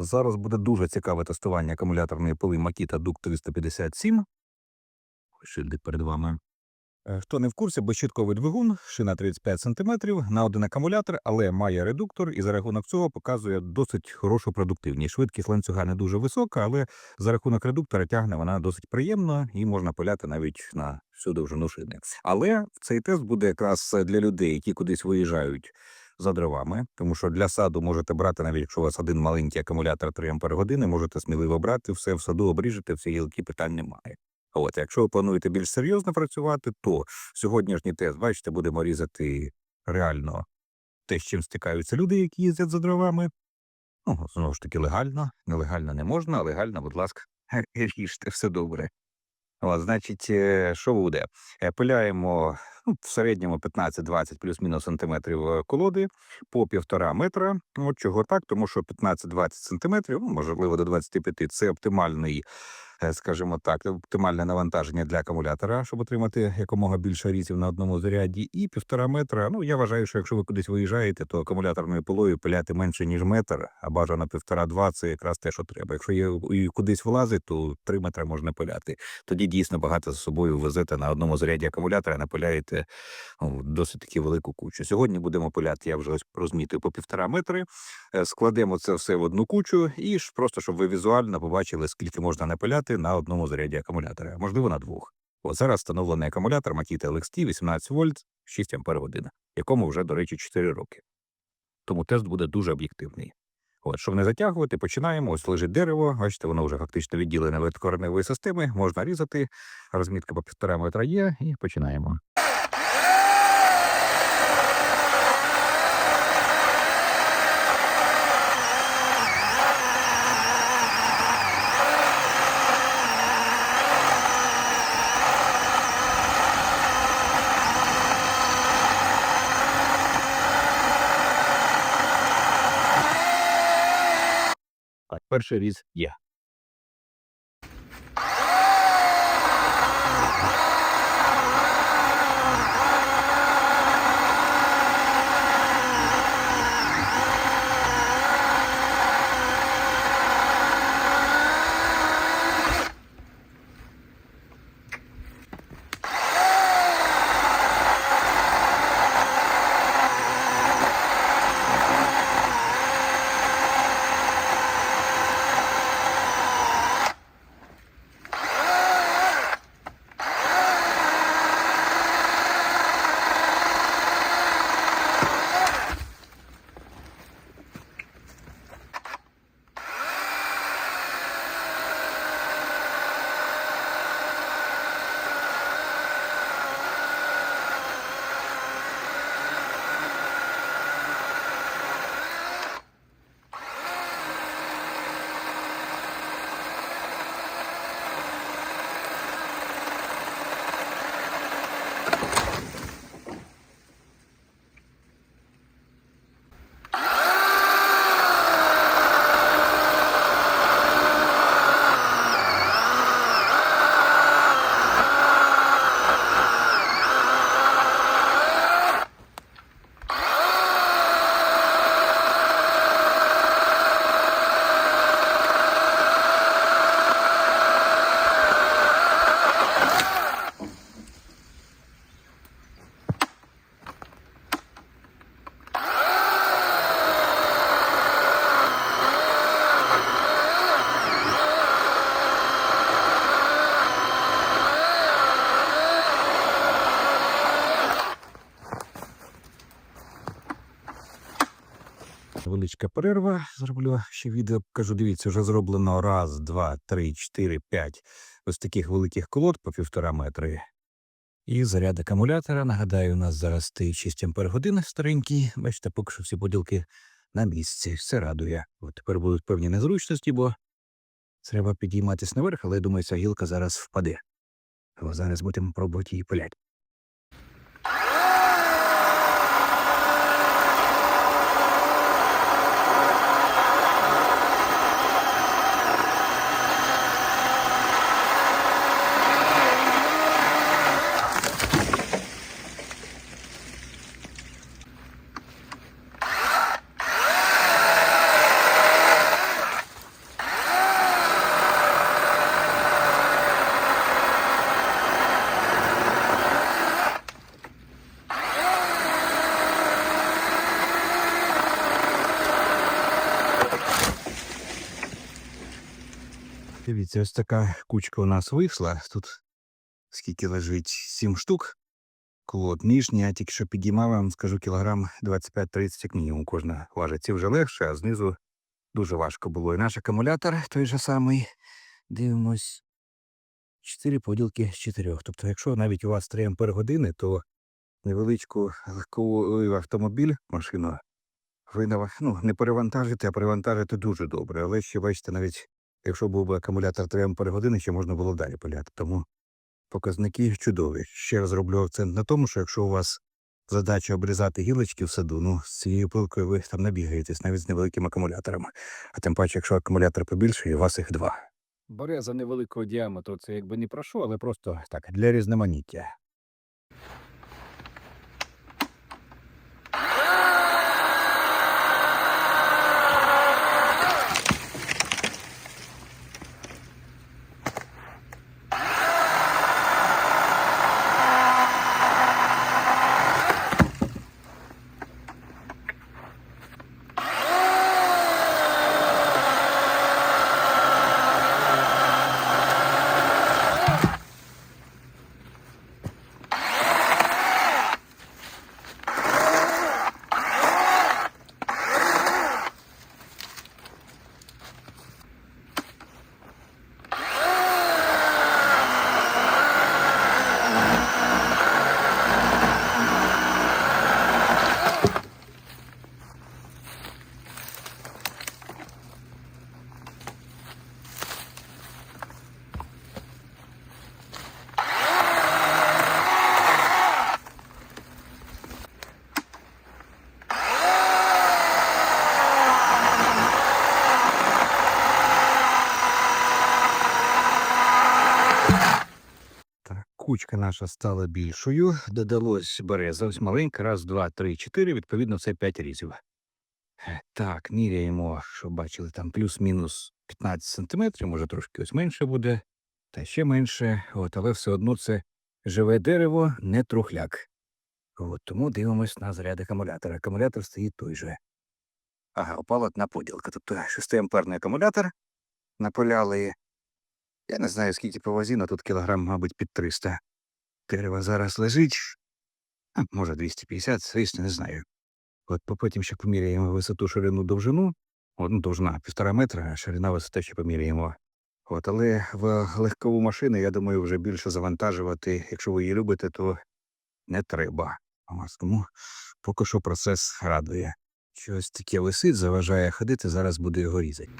Зараз буде дуже цікаве тестування акумуляторної пили Makita Duke 357. Ось Шильдик перед вами. Е, Хто не в курсі, безщітковий двигун, шина 35 см на один акумулятор, але має редуктор і за рахунок цього показує досить хорошу продуктивність. Швидкість ланцюга не дуже висока, але за рахунок редуктора тягне вона досить приємно і можна пиляти навіть на всю довжину шини. Але цей тест буде якраз для людей, які кудись виїжджають за дровами, тому що для саду можете брати, навіть якщо у вас один маленький акумулятор 3 Ампер години, можете сміливо брати все в саду, обріжете, всі гілки питань немає. От, якщо ви плануєте більш серйозно працювати, то сьогоднішній тест, бачите, будемо різати реально те, з чим стикаються люди, які їздять за дровами. Ну, знову ж таки, легально, нелегально не можна, а легально, будь ласка, ріжте, все добре. От, значить, е, що буде? Е, Пиляємо ну, в середньому 15-20 плюс-мінус сантиметрів е, колоди по півтора метра. От чого так, тому що 15-20 сантиметрів, ну, можливо, до 25 – це оптимальний, скажімо так, оптимальне навантаження для акумулятора, щоб отримати якомога більше різів на одному заряді. І півтора метра. Ну, я вважаю, що якщо ви кудись виїжджаєте, то акумуляторною пилою пиляти менше, ніж метр, а бажано півтора-два це якраз те, що треба. Якщо є кудись влазить, то три метри можна пиляти тоді дійсно багато з собою везете на одному заряді акумулятора, напиляєте досить таки велику кучу. Сьогодні будемо пиляти, я вже ось розмітив по півтора метри. Е, Складемо це все в одну кучу, і ж просто щоб ви візуально побачили, скільки можна напиляти на одному заряді акумулятора, можливо, на двох. От зараз встановлений акумулятор Makita LXT 18 вольт 6 ампер година, якому вже, до речі, 4 роки. Тому тест буде дуже об'єктивний. От, щоб не затягувати, починаємо. Ось лежить дерево. Бачите, воно вже фактично відділене від кореневої системи. Можна різати. Розмітка по півтора метра є, і починаємо. перший різ є. Величка перерва. Зроблю ще відео. Кажу, дивіться, вже зроблено раз, два, три, чотири, п'ять ось таких великих колод по півтора метри. І заряд акумулятора. Нагадаю, у нас зараз стоїть 6 ампер годин старенький. Бачите, поки що всі поділки на місці. Все радує. От тепер будуть певні незручності, бо треба підійматися наверх, але я думаю, ця гілка зараз впаде. О, зараз будемо пробувати її пиляти. Дивіться, ось така кучка у нас вийшла. Тут скільки лежить? Сім штук. Колод нижній, я тільки що підіймав, вам скажу, кілограм 25-30 як мінімум кожна важить. Ці вже легше, а знизу дуже важко було. І наш акумулятор той же самий. Дивимось. 4 поділки з 4. Тобто, якщо навіть у вас 3 ампер години, то невеличку легковий автомобіль, машину, ви ну, не перевантажите, а перевантажите дуже добре. Але ще бачите, навіть якщо був би акумулятор 3 ампер години, ще можна було далі пиляти. Тому показники чудові. Ще раз роблю акцент на тому, що якщо у вас задача обрізати гілочки в саду, ну з цією пилкою ви там набігаєтесь навіть з невеликим акумулятором. А тим паче, якщо акумулятор побільший, у вас їх два. Береза невеликого діаметру, це якби не про що, але просто так, для різноманіття. Так, кучка наша стала більшою. Додалось береза. Ось маленька. Раз, два, три, чотири. Відповідно, це п'ять різів. Е, Так, міряємо, що бачили, там плюс-мінус 15 сантиметрів, може трошки ось менше буде, та ще менше. От, але все одно це живе дерево, не трухляк. От, тому дивимось на заряд акумулятора. Акумулятор стоїть той же. Ага, опала одна поділка. Тобто 6-амперний акумулятор. Напиляли я не знаю, скільки по тут кілограм, мабуть, під 300. Дерево зараз лежить. А, може, 250, звісно, не знаю. От потім ще поміряємо висоту, ширину, довжину. От, ну, довжина півтора метра, а ширина висота ще поміряємо. От, але в легкову машину, я думаю, вже більше завантажувати. Якщо ви її любите, то не треба. Тому поки що процес радує. Щось таке висить, заважає ходити, зараз буду його різати.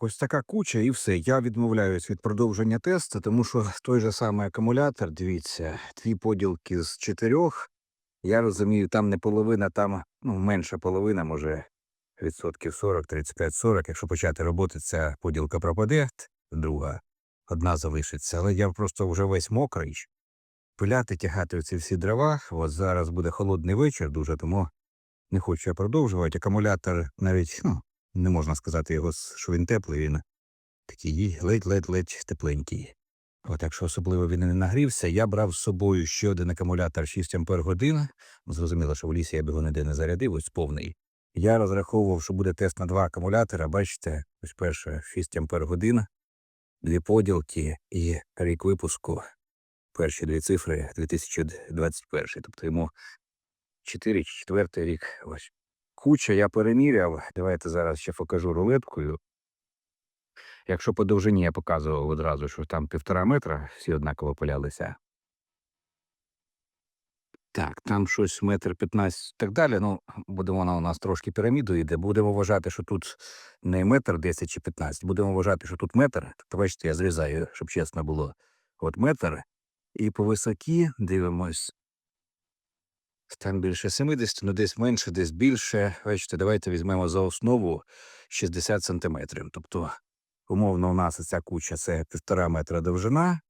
Так, ось така куча, і все. Я відмовляюсь від продовження тесту, тому що той же самий акумулятор, дивіться, дві поділки з чотирьох. Я розумію, там не половина, там ну, менша половина, може відсотків 40, 35, 40. Якщо почати роботи, ця поділка пропаде, друга одна залишиться. Але я просто вже весь мокрий. Пиляти, тягати ці всі дрова. От зараз буде холодний вечір дуже, тому не хочу я продовжувати. Акумулятор навіть ну, не можна сказати його, що він теплий, він такий ледь-ледь-ледь тепленький. От якщо особливо він не нагрівся, я брав з собою ще один акумулятор 6 ампер годин. Зрозуміло, що в лісі я б його ніде не зарядив, ось повний. Я розраховував, що буде тест на два акумулятора. Бачите, ось перше 6 ампер годин, дві поділки і рік випуску. Перші дві цифри 2021, тобто йому 4 чи 4 рік. Ось. Куча я переміряв. Давайте зараз ще покажу рулеткою. Якщо по довжині я показував одразу, що там півтора метра всі однаково пилялися. Так, там щось метр п'ятнадцять і так далі. Ну, буде вона у нас трошки пірамідою йде. Будемо вважати, що тут не метр 10 чи 15, будемо вважати, що тут метр. Тобто, бачите, я зрізаю, щоб чесно було. От метр. І по високі дивимось. Там більше 70, ну десь менше, десь більше. Бачите, давайте візьмемо за основу 60 сантиметрів. Тобто, умовно, у нас ця куча це півтора метра довжина,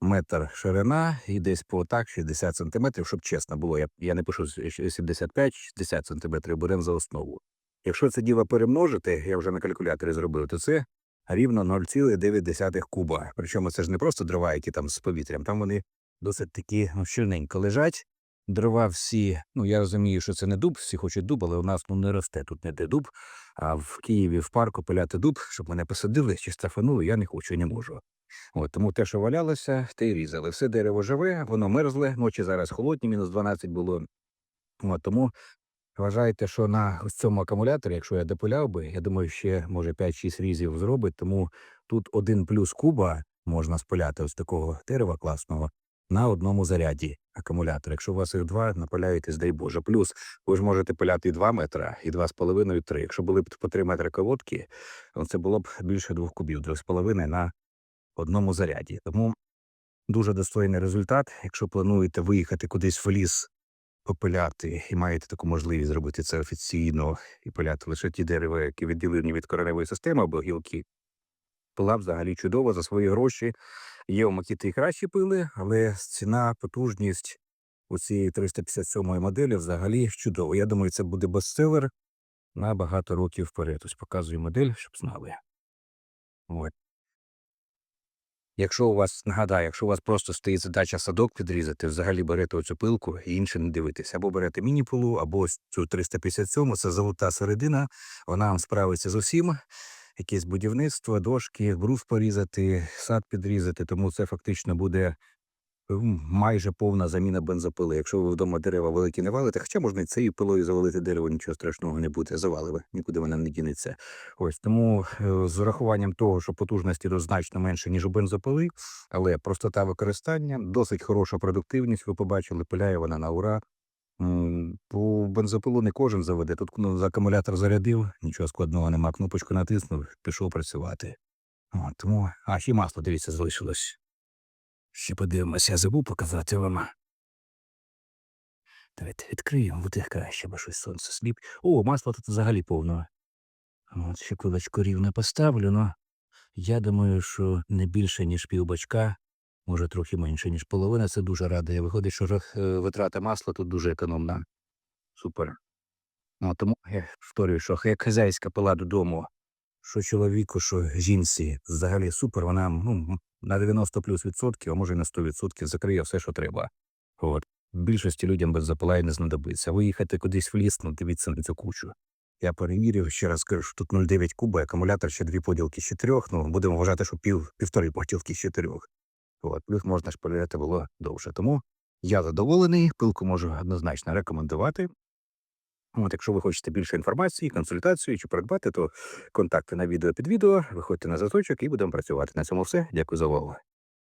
метр ширина і десь по так 60 сантиметрів, щоб чесно було. Я, я не пишу 75-60 сантиметрів, беремо за основу. Якщо це діло перемножити, я вже на калькуляторі зробив, то це рівно 0,9 куба. Причому це ж не просто дрова, які там з повітрям, там вони досить такі ну, щільненько лежать. Дрова всі, ну я розумію, що це не дуб, всі хочуть дуб, але у нас ну не росте тут не де дуб. А в Києві в парку пиляти дуб, щоб мене посадили чи стафанули, я не хочу не можу. От, тому те, що валялося, те й різали. Все дерево живе, воно мерзле, ночі зараз холодні, мінус 12 було. От, тому вважайте, що на цьому акумуляторі, якщо я допиляв би, я думаю, ще може 5-6 різів зробить, тому тут один плюс куба можна спиляти ось такого дерева класного на одному заряді акумулятор. Якщо у вас їх два, напиляєтесь, дай Боже. Плюс ви ж можете пиляти і 2 метра, і 2,5, і 3. Якщо були б по 3 метри колодки, це було б більше двох кубів, 2,5 на одному заряді. Тому дуже достойний результат. Якщо плануєте виїхати кудись в ліс попиляти і маєте таку можливість зробити це офіційно і пиляти лише ті дерева, які відділені від кореневої системи або гілки, пила взагалі чудово за свої гроші. Є у макіти і кращі пили, але ціна, потужність у цієї 357-ї моделі взагалі чудово. Я думаю, це буде бестселер на багато років вперед. Ось показую модель, щоб знали. От. Якщо у вас, нагадаю, якщо у вас просто стоїть задача садок підрізати, взагалі берете оцю пилку і інше не дивитесь. Або берете міні-пилу, або ось цю 357, це золота середина, вона вам справиться з усім. Якесь будівництво, дошки, брус порізати, сад підрізати, тому це фактично буде майже повна заміна бензопили. Якщо ви вдома дерева великі не валите, хоча можна і цією пилою завалити дерево, нічого страшного не буде, завалили, нікуди вона не дінеться. Ось тому е, з урахуванням того, що потужності значно менше, ніж у бензопили, але простота використання, досить хороша продуктивність, ви побачили, пиляє вона на ура. По бензопилу не кожен заведе. Тут ну, акумулятор зарядив, нічого складного нема. Кнопочку натиснув, пішов працювати. О, тому, а ще масло, дивіться, залишилось. Ще подивимося, я забув показати вам. Давайте відкриємо, буде краще, бо щось сонце сліп. О, масло тут взагалі повно. От ще кулачку рівно поставлю, но я думаю, що не більше, ніж півбачка, може трохи менше, ніж половина. Це дуже радує. Виходить, що е, витрата масла тут дуже економна. Супер. Ну, тому я повторюю, що як хазяйська пила додому, що чоловіку, що жінці взагалі супер, вона ну, на 90 плюс відсотків, а може й на 100 відсотків закриє все, що треба. От. Більшості людям без запила і не знадобиться. Виїхати кудись в ліс, ну дивіться на цю кучу. Я перевірив, ще раз кажу, що тут 0,9 куба, акумулятор ще дві поділки з чотирьох. Ну, будемо вважати, що пів, півтори поділки з чотирьох. От, плюс можна шпиляти було довше. Тому я задоволений, пилку можу однозначно рекомендувати. От, якщо ви хочете більше інформації, консультації чи придбати, то контакти на відео під відео, виходьте на заточок і будемо працювати. На цьому все. Дякую за увагу.